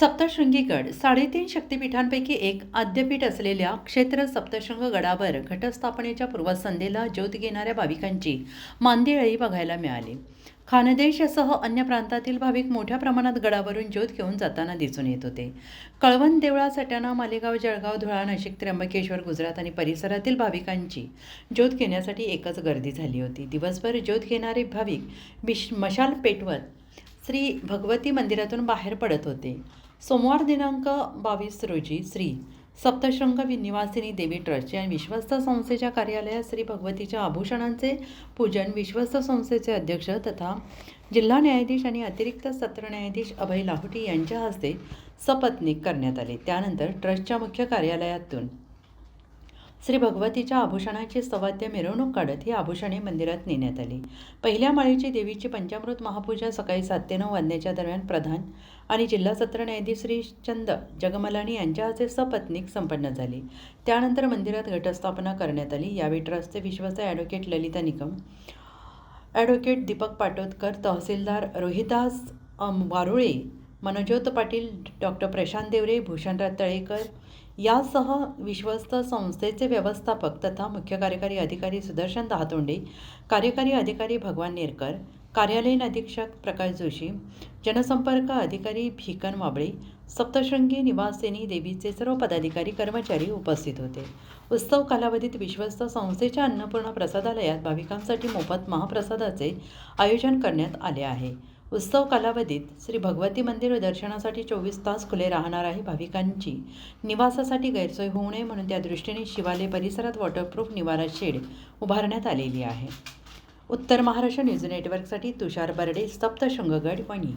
सप्तशृंगीगड साडेतीन शक्तिपीठांपैकी एक आद्यपीठ असलेल्या क्षेत्र सप्तशृंग गडावर घटस्थापनेच्या पूर्वसंध्येला ज्योत घेणाऱ्या भाविकांची मांदिळही बघायला मिळाली. खानदेशसह अन्य प्रांतातील भाविक मोठ्या प्रमाणात गडावरून ज्योत घेऊन जाताना दिसून येत होते. कळवण देवळा सटाणा मालेगाव जळगाव धुळा नाशिक त्र्यंबकेश्वर गुजरात आणि परिसरातील भाविकांची ज्योत घेण्यासाठी एकच गर्दी झाली होती. दिवसभर ज्योत घेणारे भाविक बिश मशाल पेटवत श्री भगवती मंदिरातून बाहेर पडत होते. सोमवार दिनांक बावीस रोजी श्री सप्तशृंग विनिवासिनी देवी ट्रस्टच्या या विश्वस्त संस्थेच्या कार्यालयात श्री भगवतीच्या आभूषणांचे पूजन विश्वस्त संस्थेचे अध्यक्ष तथा जिल्हा न्यायाधीश आणि अतिरिक्त सत्र न्यायाधीश अभय लाहोटी यांच्या हस्ते सपत्नीक करण्यात आले. त्यानंतर ट्रस्टच्या मुख्य कार्यालयातून श्री भगवतीच्या आभूषणाची सवाद्य मिरवणूक काढत ही आभूषणे मंदिरात नेण्यात आली. पहिल्या माळीची देवीची पंचामृत महापूजा सकाळी सात ते नऊ वाजण्याच्या दरम्यान प्रधान आणि जिल्हा सत्र न्यायाधीश श्री चंद जगमलानी यांच्या हस्ते सपत्नीक संपन्न झाली. त्यानंतर मंदिरात घटस्थापना करण्यात आली. यावेळी ट्रस्टचे विश्वस्त ॲडव्होकेट ललिता निकम ॲडव्होकेट दीपक पाटोदकर तहसीलदार रोहिदास वारुळे मनोज्योत पाटील डॉक्टर प्रशांत देवरे भूषणराज तळेकर यासह विश्वस्त संस्थेचे व्यवस्थापक तथा मुख्य कार्यकारी अधिकारी सुदर्शन दहातोंडे कार्यकारी अधिकारी भगवान नेरकर कार्यालयीन अधीक्षक प्रकाश जोशी जनसंपर्क अधिकारी भिकन वाबळे सप्तशृंगी निवासिनी देवीचे सर्व पदाधिकारी कर्मचारी उपस्थित होते. उत्सव कालावधीत विश्वस्त संस्थेच्या अन्नपूर्णा प्रसादालयात भाविकांसाठी मोफत महाप्रसादाचे आयोजन करण्यात आले आहे. उत्सव कालावधीत श्री भगवती मंदिर दर्शनासाठी चोवीस तास खुले राहणार आहे भाविकांची. निवासासाठी गैरसोय होऊ नये म्हणून त्या दृष्टीने शिवालय परिसरात वॉटरप्रूफ निवारा शेड उभारण्यात आलेली आहे. उत्तर महाराष्ट्र न्यूज नेटवर्कसाठी तुषार बर्डे सप्तशृंगगड वणी.